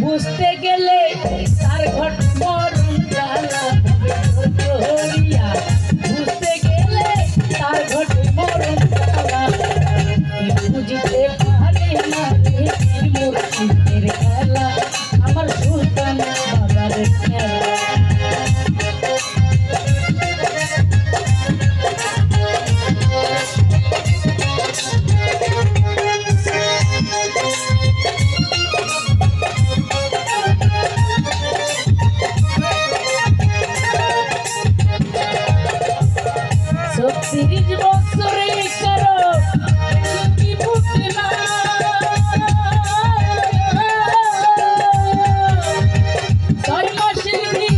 বুঝতে গেলে তার ঘট ছয়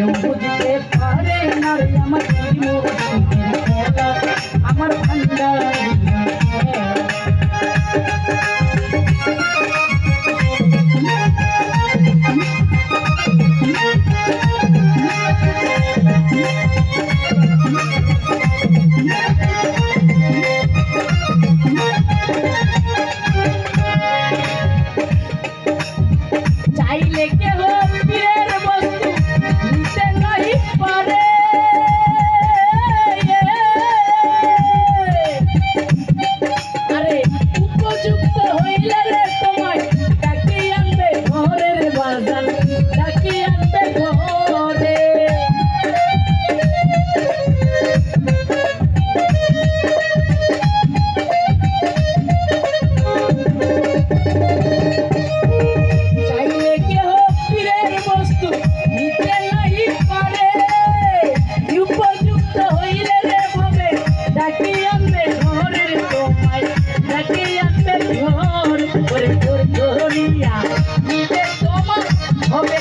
eu হবে